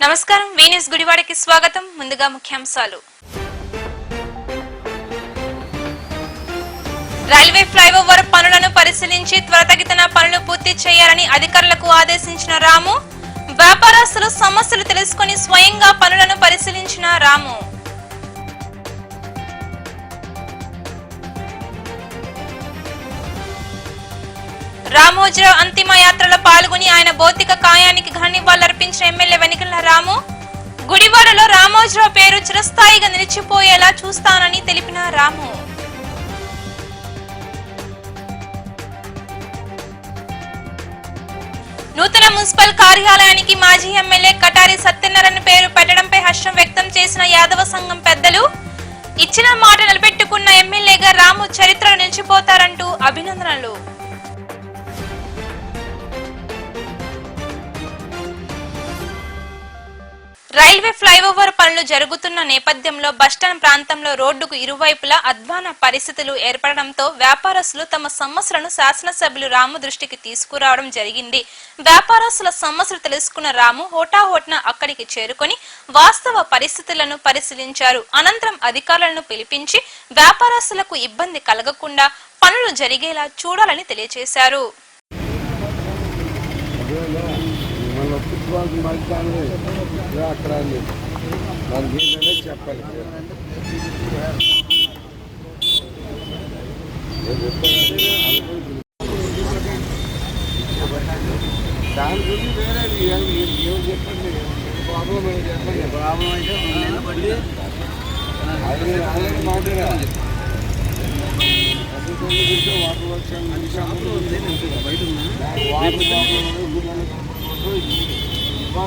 నమస్కారం వీనస్ గుడివాడకి స్వాగతం. ముందుగా ముఖ్యాంశాలు. రైల్వే ఫ్లైఓవర్ పనులను పరిశీలించి త్వరతగితన పనులు పూర్తి చేయాలని అధికారులకు ఆదేశించిన రాము వ్యాపారస్తులు సమస్యలు తెలుసుకుని స్వయంగా పనులను పరిశీలించిన రాము. రామోజీరావు అంతిమ యాత్రలో పాల్గొని ఆయన భౌతిక కాయానికి ఘన నివాళులర్పించిన ఎమ్మెల్యే వెనికల రాము గుడివాడలో రామోజీరావు పేరు చిరస్థాయిగా నిలిచిపోయేలా చూస్తానని తెలిపిన రాము. నూతన మున్సిపల్ కార్యాలయానికి మాజీ ఎమ్మెల్యే కటారి సత్యనారాయణ పేరు పెట్టడంపై హర్షం వ్యక్తం చేసిన యాదవ సంఘం పెద్దలు ఇచ్చిన మాట నిలబెట్టుకున్న ఎమ్మెల్యేగా రాము చరిత్ర నిలిచిపోతారంటూ అభినందనలు. రైల్వే ఫ్లైఓవర్ పనులు జరుగుతున్న నేపథ్యంలో బస్టాండ్ ప్రాంతంలో రోడ్డుకు ఇరువైపులా అధ్వాన పరిస్థితులు ఏర్పడడంతో వ్యాపారస్తులు తమ సమస్యలను శాసనసభ్యులు రాము దృష్టికి తీసుకురావడం జరిగింది. వ్యాపారస్తుల సమస్యలు తెలుసుకున్న రాము హోటాహోట్న అక్కడికి చేరుకొని వాస్తవ పరిస్థితులను పరిశీలించారు. అనంతరం అధికారులను పిలిపించి వ్యాపారస్తులకు ఇబ్బంది కలగకుండా పనులు జరిగేలా చూడాలని తెలియజేశారు. మన ఫుట్బాల్ మైదానం అక్కడ ఉంది. దానికి ఏంటనే చెప్పాలి నేను చెప్పాను దాని గురించి వేరే ఏం చెప్పండి ప్రాబ్లం ఏం చెప్పండి ప్రాబ్లం అయితే అది అలాగే మాట్లాడా వాటర్ వర్షం బయట నా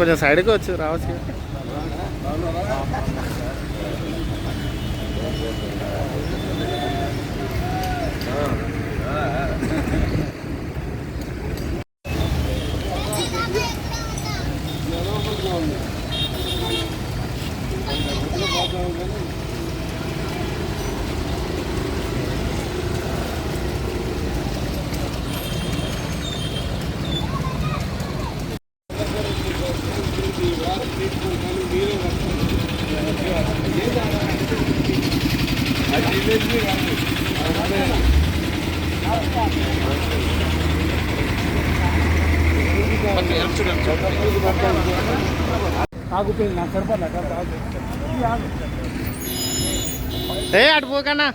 కొంచెం సైడ్కి వచ్చి రావచ్చు. ఏ అటు పోకన్నా.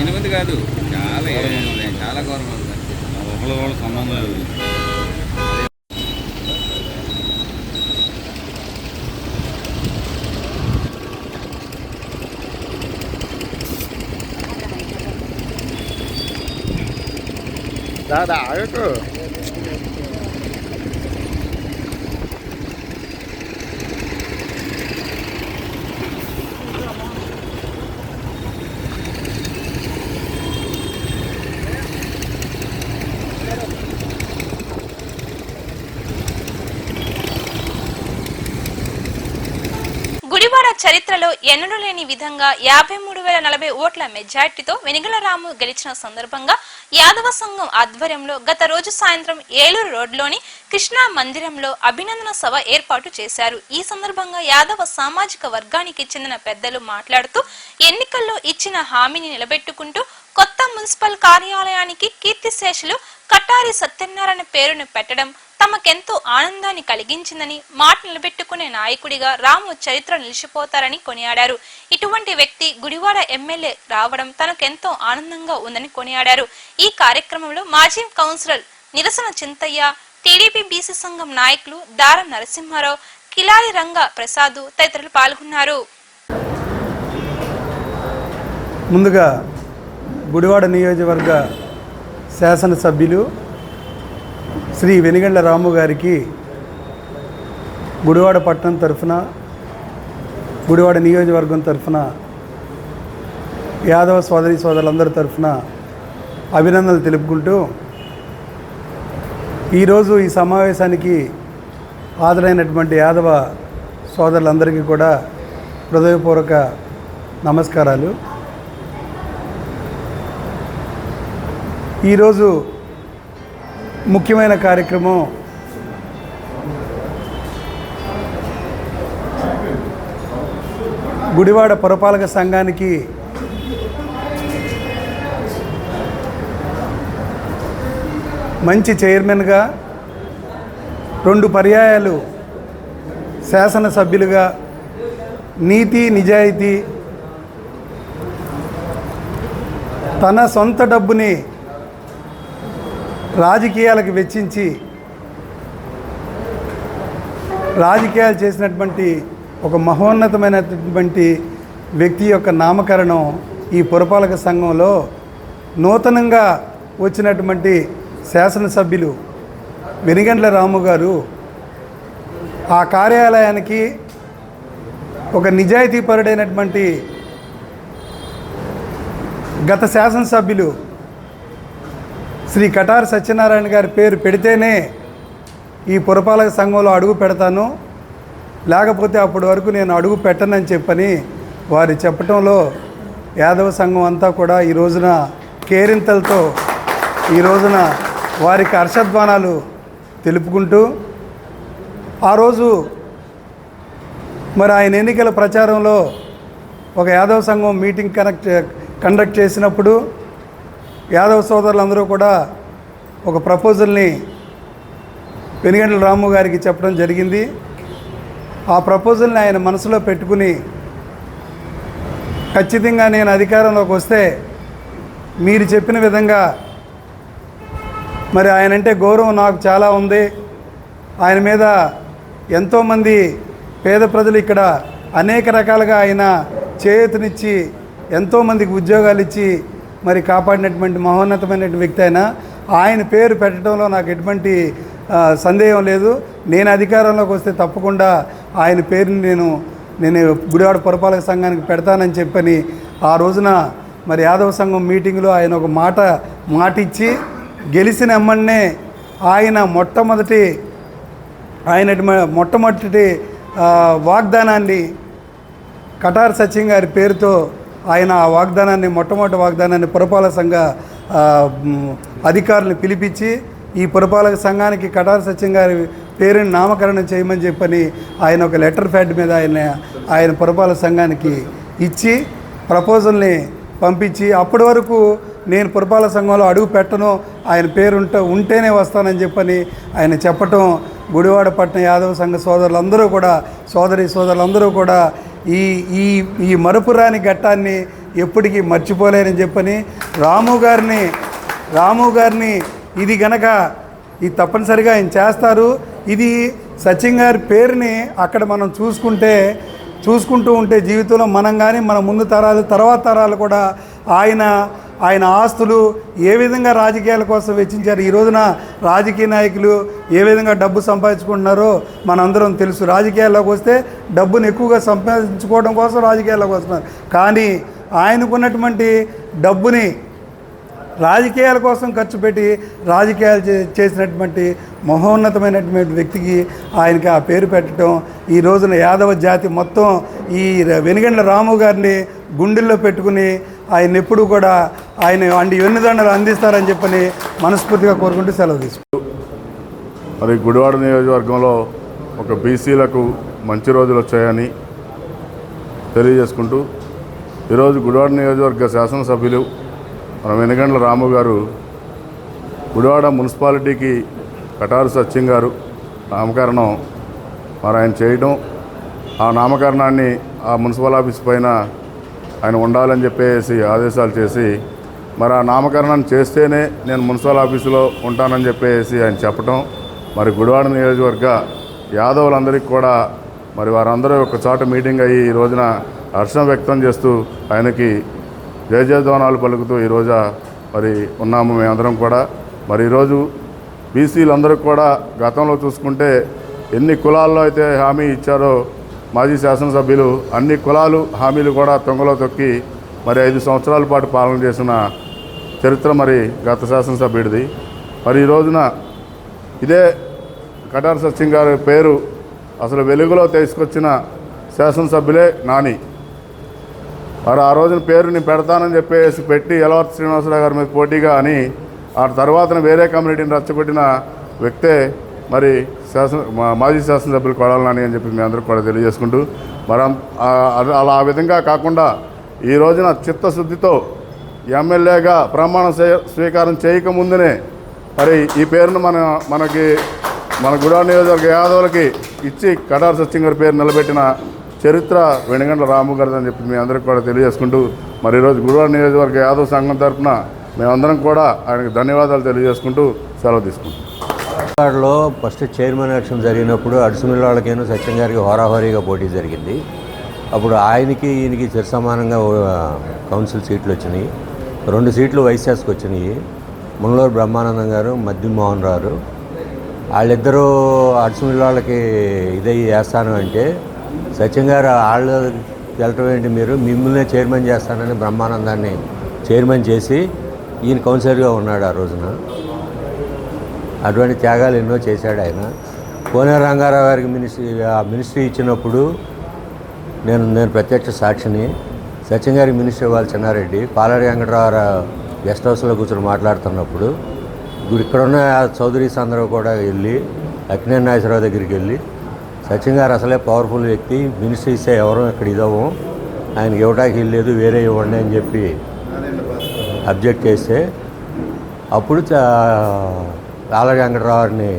ఎనిమిది కాదు చాలా. చాలా ఉంది. ఒకళ్ళ వాళ్ళ సంబంధం లేదు. 나, 打,알 거. చరిత్రలో ఎన్నడూ లేని విధంగా యాభై మూడు వేల నలభై ఓట్ల మెజార్టీతో వెనిగలరాము గెలిచిన సందర్భంగా యాదవ సంఘం ఆధ్వర్యంలో గత రోజు సాయంత్రం ఏలూరు రోడ్లోని కృష్ణా మందిరంలో అభినందన సభ ఏర్పాటు చేశారు. ఈ సందర్భంగా యాదవ సామాజిక వర్గానికి చెందిన పెద్దలు మాట్లాడుతూ ఎన్నికల్లో ఇచ్చిన హామీని నిలబెట్టుకుంటూ కొత్త మున్సిపల్ కార్యాలయానికి కీర్తిశేషులు కటారి సత్యనారాయణ పేరును పెట్టడం తమకెంతో ఆనందాన్ని కలిగించిందని మాట నిలబెట్టుకునే నాయకుడిగా రాము చరిత్ర నిలిచిపోతారని కొనియాడారు. ఇటువంటి వ్యక్తి గుడివాడ ఎమ్మెల్యే రావడం తనకెంతో ఆనందంగా ఉందని కొనియాడారు. ఈ కార్యక్రమంలో మాజీ కౌన్సిలర్ నిరసన చింతయ్య టీడీపీ బీసీ సంఘం నాయకులు దారం నరసింహారావు కిలారి రంగ ప్రసాద్ తదితరులు పాల్గొన్నారు. ముందుగా గుడివాడ నియోజకవర్గ శాసనసభ్యులు శ్రీ వెనిగండ్ల రాము గారికి గుడివాడ పట్టణం తరఫున గుడివాడ నియోజకవర్గం తరఫున యాదవ సోదరి సోదరులందరి తరఫున అభినందనలు తెలుపుకుంటూ ఈరోజు ఈ సమావేశానికి హాజరైనటువంటి యాదవ సోదరులందరికీ కూడా హృదయపూర్వక నమస్కారాలు. ఈరోజు ముఖ్యమైన కార్యక్రమం. గుడివాడ పురపాలక సంఘానికి మంచి చైర్మన్గా రెండు పర్యాయాలు శాసనసభ్యులుగా నీతి నిజాయితీ తన సొంత డబ్బుని రాజకీయాలకు వెచ్చించి రాజకీయాలు చేసినటువంటి ఒక మహోన్నతమైనటువంటి వ్యక్తి యొక్క నామకరణం ఈ పురపాలక సంఘంలో నూతనంగా వచ్చినటువంటి శాసనసభ్యులు వెనిగండ్ల రాము గారు ఆ కార్యాలయానికి ఒక నిజాయితీపరుడైనటువంటి గత శాసనసభ్యులు శ్రీ కటార్ సత్యనారాయణ గారి పేరు పెడితేనే ఈ పురపాలక సంఘంలో అడుగు పెడతాను. లేకపోతే అప్పటి వరకు నేను అడుగు పెట్టనని చెప్పని వారు చెప్పటంలో యాదవ సంఘం అంతా కూడా ఈ రోజున కేరింతలతో ఈ రోజున వారికి హర్షధ్వానాలు తెలుపుకుంటూ ఆ రోజు మరి ఆయన ఎన్నికల ప్రచారంలో ఒక యాదవ సంఘం మీటింగ్ కనెక్ట్ కండక్ట్ చేసినప్పుడు యాదవ సోదరులందరూ కూడా ఒక ప్రపోజల్ని పెనుగంటల రాము గారికి చెప్పడం జరిగింది. ఆ ప్రపోజల్ని ఆయన మనసులో పెట్టుకుని ఖచ్చితంగా నేను అధికారంలోకి వస్తే మీరు చెప్పిన విధంగా మరి ఆయన అంటే గౌరవం నాకు చాలా ఉంది. ఆయన మీద ఎంతోమంది పేద ప్రజలు ఇక్కడ అనేక రకాలుగా ఆయన చేయూతనిచ్చి ఎంతోమందికి ఉద్యోగాలు ఇచ్చి మరి కాపాడినటువంటి మహోన్నతమైనటువంటి వ్యక్తి అయినా ఆయన పేరు పెట్టడంలో నాకు ఎటువంటి సందేహం లేదు. నేను అధికారంలోకి వస్తే తప్పకుండా ఆయన పేరుని నేను నేను గుడివాడ పురపాలక సంఘానికి పెడతానని చెప్పని ఆ రోజున మరి యాదవ సంఘం మీటింగ్లో ఆయన ఒక మాట మాటిచ్చి గెలిచిన ఎమ్మన్నే ఆయన మొట్టమొదటి ఆయన మొట్టమొదటి వాగ్దానాన్ని కటార్ సచిన్ గారి పేరుతో ఆయన ఆ వాగ్దానాన్ని మొట్టమొదటి వాగ్దానాన్ని పురపాలక సంఘ అధికారులు అధికారులను పిలిపించి ఈ పురపాలక సంఘానికి కటార్ సత్యం గారి పేరుని నామకరణం చేయమని చెప్పని ఆయన ఒక లెటర్ ప్యాడ్ మీద ఆయన ఆయన పురపాలక సంఘానికి ఇచ్చి ప్రపోజల్ని పంపించి అప్పటి వరకు నేను పురపాలక సంఘంలో అడుగు పెట్టను ఆయన పేరుంట ఉంటేనే వస్తానని చెప్పని ఆయన చెప్పటం గుడివాడపట్నం యాదవ సంఘ సోదరులందరూ కూడా సోదరి సోదరులందరూ కూడా ఈ ఈ ఈ మరపురాని ఘట్టాన్ని ఎప్పటికీ మర్చిపోలేనని చెప్పని రాము గారిని రాము గారిని ఇది గనక ఇది తప్పనిసరిగా ఆయన చేస్తారు. ఇది సచిన్ గారి పేరుని అక్కడ మనం చూసుకుంటే చూసుకుంటూ ఉంటే జీవితంలో మనం కానీ మన ముందు తరాలు తర్వాత తరాలు కూడా ఆయన ఆయన ఆస్తులు ఏ విధంగా రాజకీయాల కోసం వెచ్చించారు? ఈ రోజున రాజకీయ నాయకులు ఏ విధంగా డబ్బు సంపాదించుకుంటున్నారో మనందరం తెలుసు. రాజకీయాల్లోకి వస్తే డబ్బును ఎక్కువగా సంపాదించుకోవడం కోసం రాజకీయాల్లోకి వస్తున్నారు. కానీ ఆయనకున్నటువంటి డబ్బుని రాజకీయాల కోసం ఖర్చు పెట్టి రాజకీయాలు చే- చేసినటువంటి మహోన్నతమైనటువంటి వ్యక్తికి ఆయనకి ఆ పేరు పెట్టడం ఈ రోజున యాదవ జాతి మొత్తం ఈ వెనుగండ్ల రాము గారిని గుండెల్లో పెట్టుకుని ఆయన ఎప్పుడు కూడా ఆయన అండి వెన్నుదండలు అందిస్తారని చెప్పని మనస్ఫూర్తిగా కోరుకుంటూ సెలవు తీసుకుంటాం మరి గుడివాడ నియోజకవర్గంలో ఒక బీసీలకు మంచి రోజులు వచ్చాయని తెలియజేసుకుంటూ ఈరోజు గుడివాడ నియోజకవర్గ శాసనసభ్యులు మన వెనుగండ్ల రాము గారు గుడివాడ మున్సిపాలిటీకి కటారు సత్యం గారు నామకరణం మరి ఆయన చేయడం ఆ నామకరణాన్ని ఆ మున్సిపల్ ఆఫీస్ పైన ఆయన ఉండాలని చెప్పేసి ఆదేశాలు చేసి మరి ఆ నామకరణం చేస్తేనే నేను మున్సిపల్ ఆఫీసులో ఉంటానని చెప్పేసి ఆయన చెప్పటం మరి గుడివాడ నియోజకవర్గ యాదవులందరికీ కూడా మరి వారందరూ ఒక చోట మీటింగ్ అయ్యి ఈ రోజున హర్షం వ్యక్తం చేస్తూ ఆయనకి జయజయధ్వానాలు పలుకుతూ ఈరోజు మరి ఉన్నాము మేమందరం కూడా. మరి ఈరోజు బీసీలందరూ కూడా గతంలో చూసుకుంటే ఎన్ని కులాల్లో అయితే హామీ ఇచ్చారో మాజీ శాసనసభ్యులు అన్ని కులాలు హామీలు కూడా తొంగలో తొక్కి మరి ఐదు సంవత్సరాల పాటు పాలన చేసిన చరిత్ర మరి గత శాసనసభ్యుడిది. మరి ఈ రోజున ఇదే కటార్ సత్యం గారి పేరు అసలు వెలుగులో తీసుకొచ్చిన శాసనసభ్యులే నాని. మరి ఆ రోజున పేరు నేను పెడతానని చెప్పేసి పెట్టి ఎలవర్తి శ్రీనివాసరావు గారి మీద పోటీగా అని ఆ తర్వాత వేరే కమ్యూనిటీని రచ్చగొట్టిన వ్యక్తే మరి శాసన మా- మాజీ శాసనసభ్యులు కొడాలని అని చెప్పి మీ అందరికి కూడా తెలియజేసుకుంటూ మరి అలా ఆ విధంగా కాకుండా ఈ రోజున చిత్తశుద్ధితో ఎమ్మెల్యేగా ప్రమాణ స్వీకారం చేయకముందునే మరి ఈ పేరును మన మనకి మన గుడా నియోజకవర్గ యాదవులకి ఇచ్చి కటార్ సత్యం గారి పేరు నిలబెట్టిన చరిత్ర వెనుగండ్ల రాము గారిది అని చెప్పి మీ అందరికి కూడా తెలియజేసుకుంటూ మరి ఈరోజు గుడివాడ నియోజకవర్గ యాదవ్ సంఘం తరఫున మేమందరం కూడా ఆయనకు ధన్యవాదాలు తెలియజేసుకుంటూ సెలవు తీసుకుంటాం లో ఫస్ట్ చైర్మన్ ఎలక్షన్ జరిగినప్పుడు అడుసుమిల్ల వాళ్ళకేనో సత్యం గారికి హోరాహోరీగా పోటీ జరిగింది. అప్పుడు ఆయనకి ఈయనకి చిరసమానంగా సమానంగా కౌన్సిల్ సీట్లు వచ్చినాయి. రెండు సీట్లు వైశాస్కి వచ్చినాయి. మునలూరు బ్రహ్మానందం గారు మద్ది మోహన్ రావు. వాళ్ళిద్దరూ అడుసుమిల్ల వాళ్ళకి ఇదయ్యి వేస్తాను అంటే సత్యం గారు వాళ్ళు వెళ్ళటం ఏంటి మీరు? మిమ్మల్నే చైర్మన్ చేస్తానని బ్రహ్మానందాన్ని చైర్మన్ చేసి ఈయన కౌన్సిలర్గా ఉన్నాడు ఆ రోజున. అటువంటి త్యాగాలు ఎన్నో చేశాడు ఆయన. కోనే రంగారావు గారికి మినిస్ట్రీ ఆ మినిస్ట్రీ ఇచ్చినప్పుడు నేను నేను ప్రత్యక్ష సాక్షిని సచిన్ గారికి మినిస్టర్ ఇవ్వాలి చిన్నారెడ్డి. పాలారి వెంకటరావు గెస్ట్ హౌస్లో కూర్చొని మాట్లాడుతున్నప్పుడు ఇప్పుడు ఇక్కడ ఉన్న చౌదరీస్ అందరూ కూడా వెళ్ళి అక్కినేని నాగేశ్వరరావు దగ్గరికి వెళ్ళి సచిన్ గారు అసలే పవర్ఫుల్ వ్యక్తి మినిస్ట్రీ ఇస్తే ఎవరూ ఇక్కడ ఇదవ్వం ఆయనకి ఇవ్వడానికి వెళ్ళలేదు వేరే ఇవ్వండి అని చెప్పి అబ్జెక్ట్ చేస్తే అప్పుడు రాళ్ళ వెంకటరావుని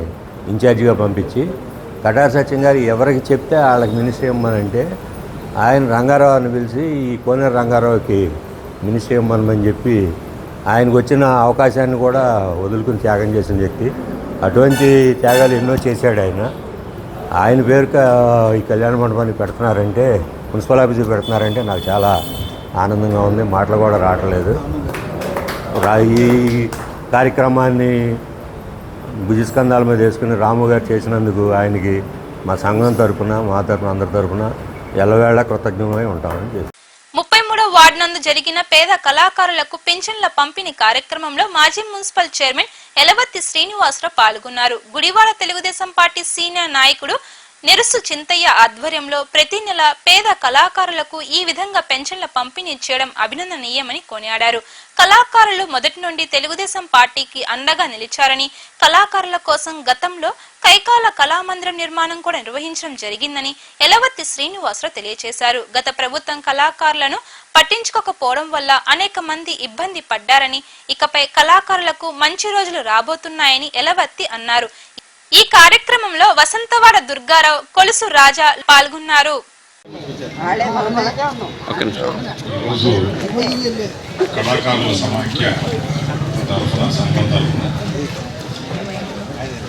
ఇన్ఛార్జిగా పంపించి కటార్ సత్యం గారు ఎవరికి చెప్తే వాళ్ళకి మినిస్ట్రీ ఇవ్వమనంటే ఆయన రంగారావుని పిలిచి ఈ కోనేరు రంగారావుకి మినిస్ట్రీ ఇవ్వమనమని చెప్పి ఆయనకు వచ్చిన అవకాశాన్ని కూడా వదులుకుని త్యాగం చేసిన వ్యక్తి. అటువంటి త్యాగాలు ఎన్నో చేశాడు ఆయన. ఆయన పేరుక ఈ కళ్యాణ మండపాన్ని పెడుతున్నారంటే మున్సిపల్ ఆఫీస్కి పెడుతున్నారంటే నాకు చాలా ఆనందంగా ఉంది. మాటలు కూడా రావట్లేదు. ఈ కార్యక్రమాన్ని భుజస్కంధాల మీద వేసుకుని రాము గారు చేసినందుకు ఆయనకి మా సంఘం తరఫున మా తరఫున అందరి తరఫున ఎల్లవేళ కృతజ్ఞమై ఉంటామని చెప్పి. ముప్పై మూడో వార్డు నందు జరిగిన పేద కళాకారులకు పింఛన్ల పంపిణీ కార్యక్రమంలో మాజీ మున్సిపల్ చైర్మన్ ఎలవత్తి శ్రీనివాసరావు పాల్గొన్నారు. గుడివాడ తెలుగుదేశం పార్టీ సీనియర్ నాయకుడు నెరుసు చింతయ్య ఆధ్వర్యంలో ప్రతి నెల పేద కళాకారులకు ఈ విధంగా పెన్షన్ల పంపిణీ చేయడం అభినందనీయమని కొనియాడారు. కళాకారులు మొదటి నుండి తెలుగుదేశం పార్టీకి అండగా నిలిచారని కళాకారుల కోసం గతంలో కైకాల కళామందిరం నిర్మాణం కూడా నిర్వహించడం జరిగిందని ఎలవత్తి శ్రీనివాసరావు తెలియజేశారు గత ప్రభుత్వం కళాకారులను పట్టించుకోకపోవడం వల్ల అనేక మంది ఇబ్బంది పడ్డారని ఇకపై కళాకారులకు మంచి రోజులు రాబోతున్నాయని ఎలవత్తి అన్నారు. ఈ కార్యక్రమంలో వసంతవాడ దుర్గారావు కొలుసు రాజా పాల్గొన్నారు. కళాకారుల సమాఖ్య తరఫున సంఘం తరఫున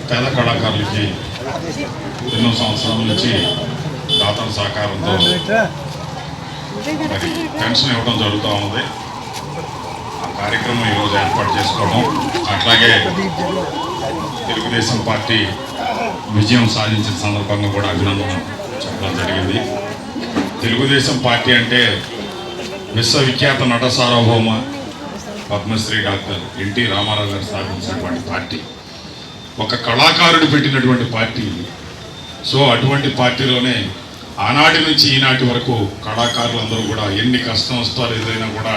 పేద కళాకారులకి ఎన్నో సంవత్సరాల నుంచి దాతల సహకారంతో పెన్షన్ ఇవ్వడం జరుగుతూ ఉంది. కార్యక్రమం ఈరోజు ఏర్పాటు చేసుకోవడం అట్లాగే తెలుగుదేశం పార్టీ విజయం సాధించిన సందర్భంగా కూడా అభినందన చెప్పడం జరిగింది. తెలుగుదేశం పార్టీ అంటే విశ్వవిఖ్యాత నట సార్వభౌమ పద్మశ్రీ డాక్టర్ ఎన్టీ రామారావు గారు స్థాపించినటువంటి పార్టీ. ఒక కళాకారుడు పెట్టినటువంటి పార్టీ సో అటువంటి పార్టీలోనే ఆనాటి నుంచి ఈనాటి వరకు కళాకారులందరూ కూడా ఎన్ని కష్టం వస్తారో ఏదైనా కూడా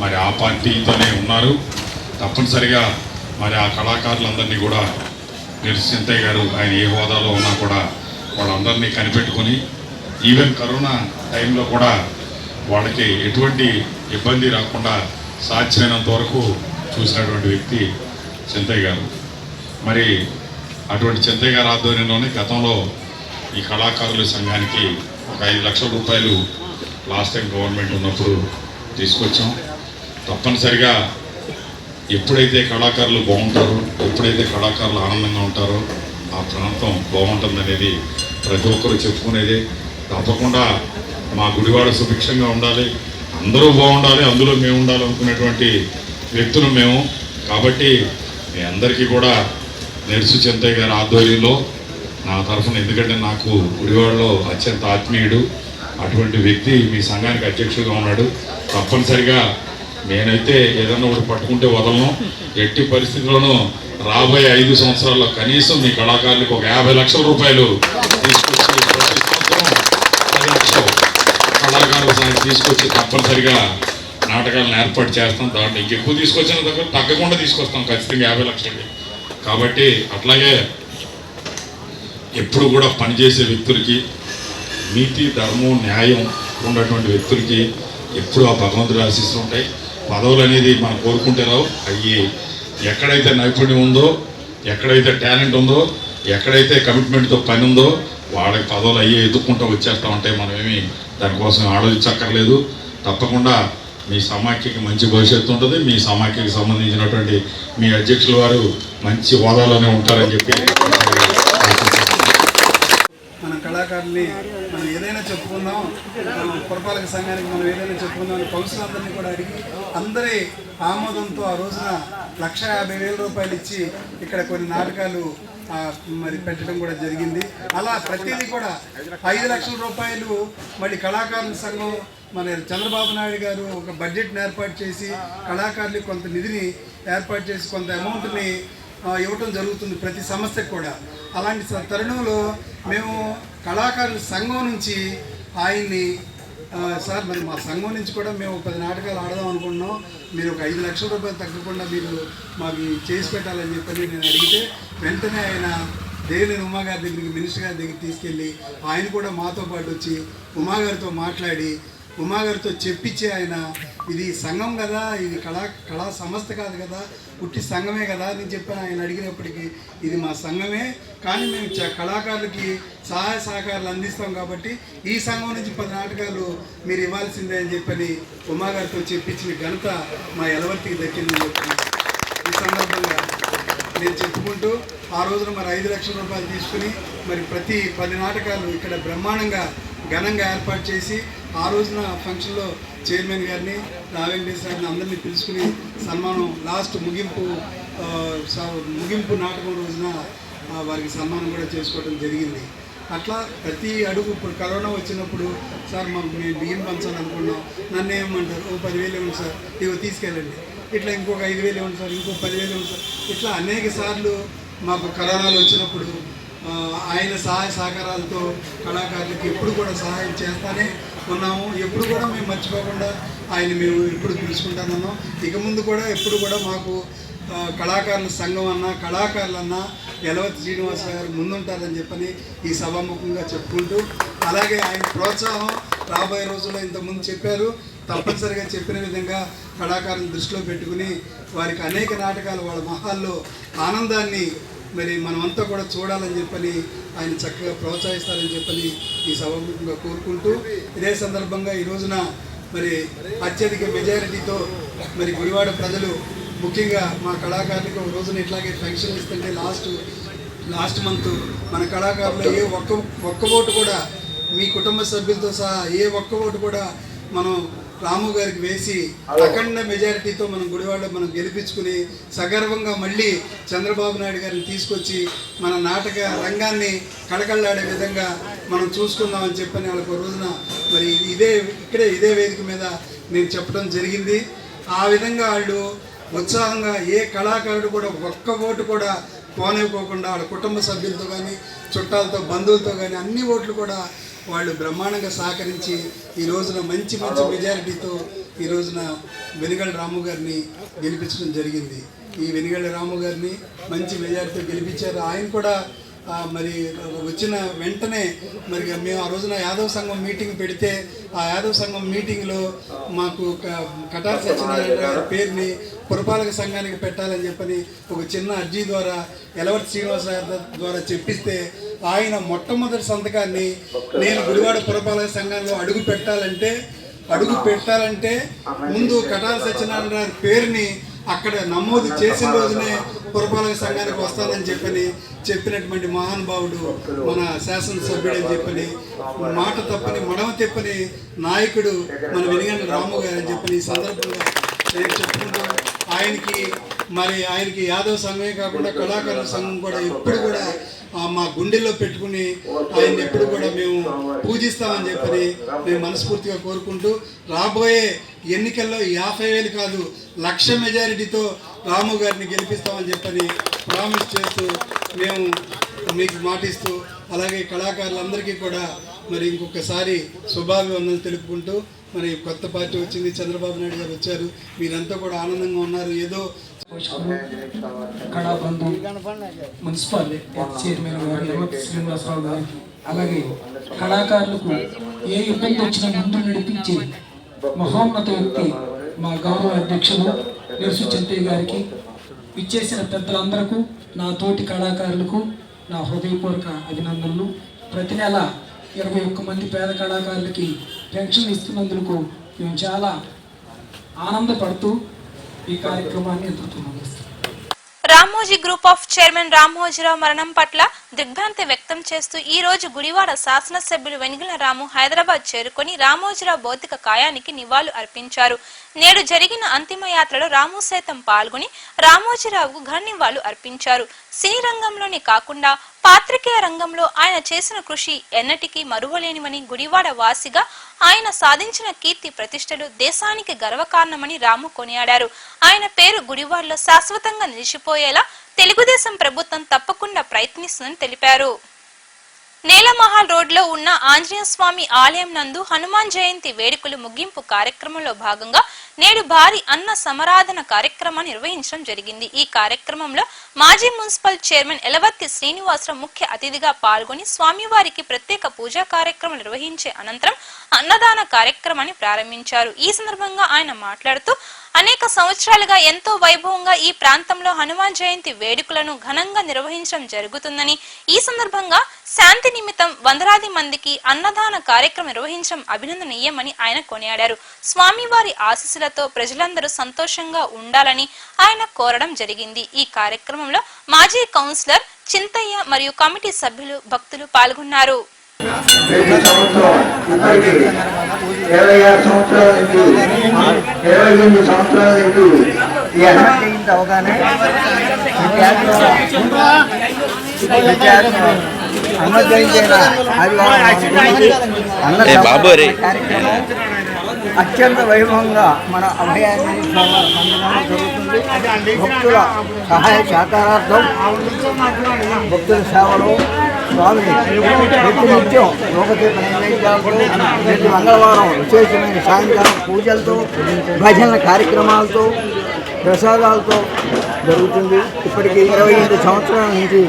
మరి ఆ పార్టీతోనే ఉన్నారు. తప్పనిసరిగా మరి ఆ కళాకారులందరినీ కూడా మీరు గారు ఆయన ఏ హోదాలో ఉన్నా కూడా వాళ్ళందరినీ కనిపెట్టుకొని ఈవెన్ కరోనా టైంలో కూడా వాళ్ళకి ఎటువంటి ఇబ్బంది రాకుండా సాధ్యమైనంత వరకు చూసినటువంటి వ్యక్తి చింతయ్య గారు. మరి అటువంటి చింతయ్య గారు ఆధ్వర్యంలోనే గతంలో ఈ కళాకారుల సంఘానికి ఒక ఐదు లక్షల రూపాయలు లాస్ట్ టైం గవర్నమెంట్ ఉన్నప్పుడు తీసుకొచ్చాం. తప్పనిసరిగా ఎప్పుడైతే కళాకారులు బాగుంటారో ఎప్పుడైతే కళాకారులు ఆనందంగా ఉంటారో ఆ ప్రాంతం బాగుంటుందనేది ప్రతి ఒక్కరు చెప్పుకునేదే. తప్పకుండా మా గుడివాడ సుభిక్షంగా ఉండాలి అందరూ బాగుండాలి అందులో మేము ఉండాలి అనుకునేటువంటి వ్యక్తులు మేము. కాబట్టి మీ అందరికీ కూడా నెర్సు చెంతయ్య గారి ఆధ్వర్యంలో నా తరఫున ఎందుకంటే నాకు గుడివాడలో అత్యంత ఆత్మీయుడు అటువంటి వ్యక్తి మీ సంఘానికి అధ్యక్షుడిగా ఉన్నాడు. తప్పనిసరిగా నేనైతే ఏదన్నా ఒకటి పట్టుకుంటే వదలను. ఎట్టి పరిస్థితుల్లోనూ రాబోయే ఐదు సంవత్సరాల్లో కనీసం మీ కళాకారులకు ఒక యాభై లక్షల రూపాయలు తీసుకొచ్చి ప్రతి సంవత్సరం పది లక్షలు కళాకారుల సాయం తీసుకొచ్చి తప్పనిసరిగా నాటకాలను ఏర్పాటు చేస్తాం. దాంట్లో ఇంకెక్కువ తీసుకొచ్చిన దగ్గర తగ్గకుండా తీసుకొస్తాం ఖచ్చితంగా యాభై లక్షలకి. కాబట్టి అట్లాగే ఎప్పుడు కూడా పనిచేసే వ్యక్తులకి నీతి ధర్మం న్యాయం ఉన్నటువంటి వ్యక్తులకి ఎప్పుడు ఆ భగవంతుడు ఆశిస్తూ ఉంటాయి. పదవులు అనేది మనం కోరుకుంటే రావు. ఎక్కడైతే నైపుణ్యం ఉందో ఎక్కడైతే టాలెంట్ ఉందో ఎక్కడైతే కమిట్మెంట్తో పని ఉందో వాళ్ళకి పదవులు అయ్యే ఎదుర్కొంటూ వచ్చేస్తా ఉంటాయి మనమేమి దానికోసం ఆలోచించక్కర్లేదు. తప్పకుండా మీ సమాఖ్యకి మంచి భవిష్యత్తు ఉంటుంది. మీ సమాఖ్యకి సంబంధించినటువంటి మీ అధ్యక్షుల వారు మంచి హోదాలోనే ఉంటారని చెప్పి మన కళాకారుల్ని మనం ఏదైనా చెప్పుకుందాం మనం పురపాలక సంఘానికి మనం ఏదైనా చెప్పుకుందాం అని కౌన్సిల్ కూడా అడిగి అందరి ఆమోదంతో ఆ రోజున లక్ష యాభై వేల రూపాయలు ఇచ్చి ఇక్కడ కొన్ని నాటకాలు మరి పెట్టడం కూడా జరిగింది. అలా ప్రతిదీ కూడా ఐదు లక్షల రూపాయలు మళ్ళీ కళాకారుల సంఘం మన చంద్రబాబు నాయుడు గారు ఒక బడ్జెట్ని ఏర్పాటు చేసి కళాకారులకు కొంత నిధిని ఏర్పాటు చేసి కొంత అమౌంట్ని ఇవ్వటం జరుగుతుంది ప్రతి సంస్థకు కూడా. అలాంటి తరుణంలో మేము కళాకారుల సంఘం నుంచి ఆయన్ని సార్ మరి మా సంఘం నుంచి కూడా మేము పది నాటకాలు ఆడదాం అనుకుంటున్నాం. మీరు ఒక ఐదు లక్షల రూపాయలు తగ్గకుండా మీరు మాకు చేసి పెట్టాలని చెప్పని నేను అడిగితే వెంటనే ఆయన దేవినేని ఉమాగారి దగ్గరికి మినిస్టర్ గారి దగ్గరికి తీసుకెళ్ళి ఆయన కూడా మాతో పాటు వచ్చి ఉమాగారితో మాట్లాడి ఉమాగారితో చెప్పించి ఆయన ఇది సంఘం కదా ఇది కళా కళా సంస్థ కాదు కదా పుట్టి సంఘమే కదా అని చెప్పాను ఆయన అడిగినప్పటికీ ఇది మా సంఘమే కానీ మేము కళాకారులకి సహాయ సహకారాలు అందిస్తాం కాబట్టి ఈ సంఘం నుంచి పది నాటకాలు మీరు ఇవ్వాల్సిందే అని చెప్పని ఉమాగారితో చెప్పించిన ఘనత మా ఎలవర్తికి దక్కిందని చెప్పి ఈ సందర్భంగా నేను చెప్పుకుంటూ ఆ రోజున మరి ఐదు లక్షల రూపాయలు తీసుకుని మరి ప్రతి పది నాటకాలు ఇక్కడ బ్రహ్మాండంగా ఘనంగా ఏర్పాటు చేసి ఆ రోజున ఫంక్షన్లో చైర్మన్ గారిని రావెంకటేశ్ గారిని అందరినీ పిలుచుకుని సన్మానం లాస్ట్ ముగింపు ముగింపు నాటకం రోజున వారికి సన్మానం కూడా చేసుకోవడం జరిగింది. అట్లా ప్రతి అడుగు ఇప్పుడు కరోనా వచ్చినప్పుడు సార్ మాకు మేము బియ్యం పంచాలి అనుకున్నాం. నన్ను ఏమంటారు? ఓ పదివేలు ఇవ్వండి సార్. ఇవి తీసుకెళ్ళండి. ఇట్లా ఇంకొక ఐదు వేలు ఇవ్వండి సార్. ఇంకో పదివేలు ఇవ్వండి సార్. ఇట్లా అనేక సార్లు మాకు కరోనాలు వచ్చినప్పుడు ఆయన సహాయ సహకారాలతో కళాకారులకు ఎప్పుడు కూడా సహాయం చేస్తానే ఉన్నాము ఎప్పుడు కూడా మేము మర్చిపోకుండా ఆయన మేము ఎప్పుడు పిలుచుకుంటానన్నాం ఇక ముందు కూడా ఎప్పుడు కూడా మాకు కళాకారుల సంఘం అన్నా కళాకారులన్నా యలవతి శ్రీనివాస గారు ముందుంటారని చెప్పని ఈ సభాముఖంగా చెప్పుకుంటూ అలాగే ఆయన ప్రోత్సాహం రాబోయే రోజుల్లో ఇంతకుముందు చెప్పారు. తప్పనిసరిగా చెప్పిన విధంగా కళాకారులను దృష్టిలో పెట్టుకుని వారికి అనేక నాటకాలు వాళ్ళ మహాల్లో ఆనందాన్ని మరి మనమంతా కూడా చూడాలని చెప్పని ఆయన చక్కగా ప్రోత్సహిస్తారని చెప్పని ఈ సభాముఖంగా కోరుకుంటూ ఇదే సందర్భంగా ఈ రోజున మరి అత్యధిక మెజారిటీతో మరి గుడివాడ ప్రజలు ముఖ్యంగా మా కళాకారులకు ఒక రోజున ఇట్లాగే పెన్షన్ ఇస్తుంటే లాస్ట్ లాస్ట్ మంత్ మన కళాకారులు ఏ ఒక్క ఒక్క ఓటు కూడా మీ కుటుంబ సభ్యులతో సహా ఏ ఒక్క ఓటు కూడా మనం రాము గారికి వేసి అఖండ మెజారిటీతో మనం గుడివాడ మనం గెలిపించుకుని సగర్వంగా మళ్ళీ చంద్రబాబు నాయుడు గారిని తీసుకొచ్చి మన నాటక రంగాన్ని కళకళలాడే విధంగా మనం చూసుకుందామని చెప్పని వాళ్ళకి రోజున మరి ఇదే ఇక్కడే ఇదే వేదిక మీద నేను చెప్పడం జరిగింది. ఆ విధంగా వాళ్ళు ఉత్సాహంగా ఏ కళాకారుడు కూడా ఒక్క ఓటు కూడా పోనివ్వకోకుండా వాళ్ళ కుటుంబ సభ్యులతో కానీ చుట్టాలతో బంధువులతో కానీ అన్ని ఓట్లు కూడా వాళ్ళు బ్రహ్మాండంగా సహకరించి ఈ రోజున మంచి మంచి మెజారిటీతో ఈ రోజున వెనుగళ్ళ రాము గారిని గెలిపించడం జరిగింది. ఈ వెనుగళ్ళ రాము గారిని మంచి మెజారిటీతో గెలిపించారు. ఆయన కూడా మరి వచ్చిన వెంటనే మరి మేము ఆ రోజున యాదవ్ సంఘం మీటింగ్ పెడితే ఆ యాదవ్ సంఘం మీటింగ్లో మాకు ఒక కటార్ సత్యనారాయణ గారి పేరుని పురపాలక సంఘానికి పెట్టాలని చెప్పని ఒక చిన్న అర్జీ ద్వారా ఎలవర్తి శ్రీనివాస ద్వారా చెప్పిస్తే ఆయన మొట్టమొదటి సంతకాన్ని నేను గుడివాడ పురపాలక సంఘంలో అడుగు పెట్టాలంటే అడుగు పెట్టాలంటే ముందు కటాల సత్యనారాయణ గారి పేరుని అక్కడ నమోదు చేసిన రోజునే పురపాలక సంఘానికి వస్తానని చెప్పని చెప్పినటువంటి మహానుభావుడు మన శాసనసభ్యుడని చెప్పని మాట తప్పని మడమ తెప్పని నాయకుడు మన వెనుగంట రాము గారు అని చెప్పని ఈ సందర్భంగా నేను చెప్పుకుంటాను ఆయనకి మరి ఆయనకి యాదవ్ సంఘమే కాకుండా కళాకారుల సంఘం కూడా ఎప్పుడు కూడా మా గుండెల్లో పెట్టుకుని ఆయన్ని ఎప్పుడు కూడా మేము పూజిస్తామని చెప్పని మేము మనస్ఫూర్తిగా కోరుకుంటూ రాబోయే ఎన్నికల్లో యాభై వేలు కాదు లక్ష మెజారిటీతో రాము గారిని గెలిపిస్తామని చెప్పని ప్రామిస్ చేస్తూ మేము మీకు మాటిస్తూ అలాగే కళాకారులందరికీ కూడా మరి ఇంకొకసారి శుభాభివందనలు తెలుపుకుంటూ మరి కొత్త పార్టీ వచ్చింది చంద్రబాబు నాయుడు గారు వచ్చారు. మీరంతా కూడా ఆనందంగా ఉన్నారు. ఏదో కళాబంధం మున్సిపల్ చైర్మన్ గారు శ్రీనివాసరావు గారు అలాగే కళాకారులకు ఏ ఇబ్బంది వచ్చినా ముందు నడిపించే మహోన్నత వ్యక్తి మా గౌరవ అధ్యక్షులు నిరుసు చింతయ్య గారికి ఇచ్చేసిన పెద్దలందరకు నా తోటి కళాకారులకు నా హృదయపూర్వక అభినందనలు. ప్రతి నెల ఇరవై ఒక్క మంది పేద కళాకారులకి పెన్షన్ ఇస్తున్నందుకు మేము చాలా ఆనందపడుతూ ఈ కార్యక్రమాన్ని ఎదుర్కొన్నాం. Ramoji group of chairman Ramoji Rao మరణం పట్ల దిగ్భ్రాంతి వ్యక్తం చేస్తూ ఈ రోజు గుడివాడ శాసనసభ్యులు వెనిగిల రాము హైదరాబాద్ చేరుకొని రామోజీరావు భౌతిక కాయానికి నివాళులు అర్పించారు. నేడు జరిగిన అంతిమ యాత్రలో రాము సైతం పాల్గొని రామోజీరావుకు ఘన నివాళులు అర్పించారు. సినీ రంగంలోనే కాకుండా పాత్రికేయ రంగంలో ఆయన చేసిన కృషి ఎన్నటికీ మరువలేనివని గుడివాడ వాసిగా ఆయన సాధించిన కీర్తి ప్రతిష్టలు దేశానికి గర్వకారణమని రాము కొనియాడారు. ఆయన పేరు గుడివాడలో శాశ్వతంగా నిలిచిపోయేలా తెలుగుదేశం ప్రభుత్వం తప్పకుండా ప్రయత్నిస్తుందని తెలిపారు. నేలమహల్ రోడ్లో ఉన్న ఆంజనేయ స్వామి ఆలయం నందు హనుమాన్ జయంతి వేడుకలు ముగింపు కార్యక్రమంలో భాగంగా నేడు భారీ అన్న సమరాధన కార్యక్రమాన్ని నిర్వహించడం జరిగింది. ఈ కార్యక్రమంలో మాజీ మున్సిపల్ చైర్మన్ ఎలవర్తి శ్రీనివాసరావు ముఖ్య అతిథిగా పాల్గొని స్వామివారికి ప్రత్యేక పూజా కార్యక్రమం నిర్వహించే అనంతరం అన్నదాన కార్యక్రమాన్ని ప్రారంభించారు. ఈ సందర్భంగా ఆయన మాట్లాడుతూ అనేక సంవత్సరాలుగా ఎంతో వైభవంగా ఈ ప్రాంతంలో హనుమాన్ జయంతి వేడుకలను ఘనంగా నిర్వహించడం జరుగుతుందని ఈ సందర్భంగా శాంతి నిమిత్తం వందలాది మందికి అన్నదాన కార్యక్రమం నిర్వహించడం అభినందనీయమని ఆయన కొనియాడారు స్వామివారి ఆశీస్సులతో ప్రజలందరూ సంతోషంగా ఉండాలని ఆయన కోరడం జరిగింది ఈ కార్యక్రమంలో మాజీ కౌన్సిలర్ చింతయ్య మరియు కమిటీ సభ్యులు భక్తులు పాల్గొన్నారు అవగానే అన్న కార్యక్రమం అత్యంత వైభవంగా మన అభయాన్ని జరుగుతుంది. భక్తుల సహాయ సహకారార్థం భక్తుల సేవలు స్వామి ప్రతినిత్యం లోకతీర్థ నైవేద్యాలతో ప్రతి మంగళవారం విశేషమైన సాయంకాలం పూజలతో భజనల కార్యక్రమాలతో ప్రసాదాలతో జరుగుతుంది. ఇప్పటికి ఇరవై ఐదు సంవత్సరాల నుంచి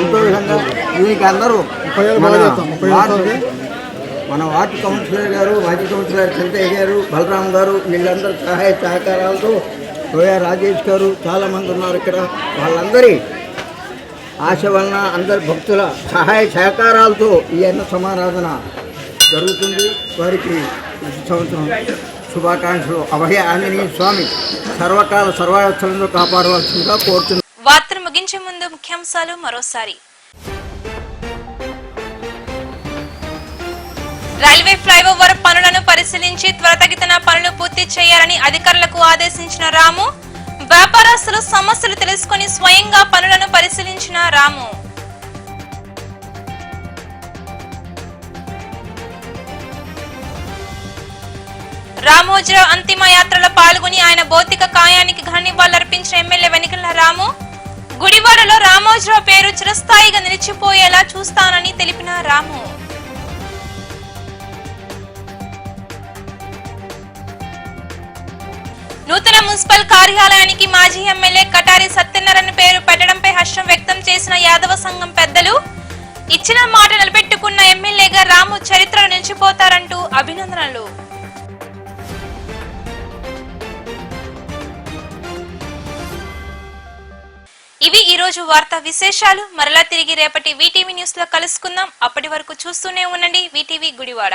ఎంతో విధంగా దీనికి అందరూ మన వార్డు మన వార్డు కౌన్సిలర్ గారు మాజీ కౌన్సిలర్ చింతయ్య గారు బలరాం గారు వీళ్ళందరూ సహాయ సహకారాలతో రోయా రాజేష్ గారు చాలామంది ఉన్నారు ఇక్కడ. వాళ్ళందరి ఆశ వలన అందరి భక్తుల సహాయ సహకారాలతో ఈ అన్న సమారాధన జరుగుతుంది. వారికి సంవత్సరం శుభాకాంక్షలు. అభయ ఆంజనేయ స్వామి. సర్వకాల సర్వావస్థలంలో కాపాడవలసిందిగా కోరుతున్నాను వార్తను ముగించే ముందు ముఖ్యాంశాలు మరోసారి. రైల్వే ఫ్లైఓవర్ పనులను పరిశీలించి త్వరతగితన పనులు పూర్తి చేయాలని అధికారులకు ఆదేశించిన రాము వ్యాపారస్తులు సమస్యలు తెలుసుకుని స్వయంగా పనులను పరిశీలించిన రాము. రామోజీరావు అంతిమ యాత్రలో పాల్గొని ఆయన భౌతిక కాయానికి ఘన ఎమ్మెల్యే వెనికల రాము గుడివాడలో రామోజీరావు పేరు చిరస్థాయిగా నిలిచిపోయేలా చూస్తానని తెలిపిన రాము. నూతన మున్సిపల్ కార్యాలయానికి మాజీ ఎమ్మెల్యే కటారి సత్యనారాయణ పేరు పెట్టడంపై హర్షం వ్యక్తం చేసిన యాదవ సంఘం పెద్దలు ఇచ్చిన మాట నిలబెట్టుకున్న ఎమ్మెల్యేగా రాము చరిత్ర నిలిచిపోతారంటూ అభినందనలు. ఇవి ఈ రోజు వార్తా విశేషాలు. మరలా తిరిగి రేపటి వీటీవీ న్యూస్లో కలుసుకుందాం. అప్పటి వరకు చూస్తూనే ఉండండి. వీటీవీ గుడివాడ.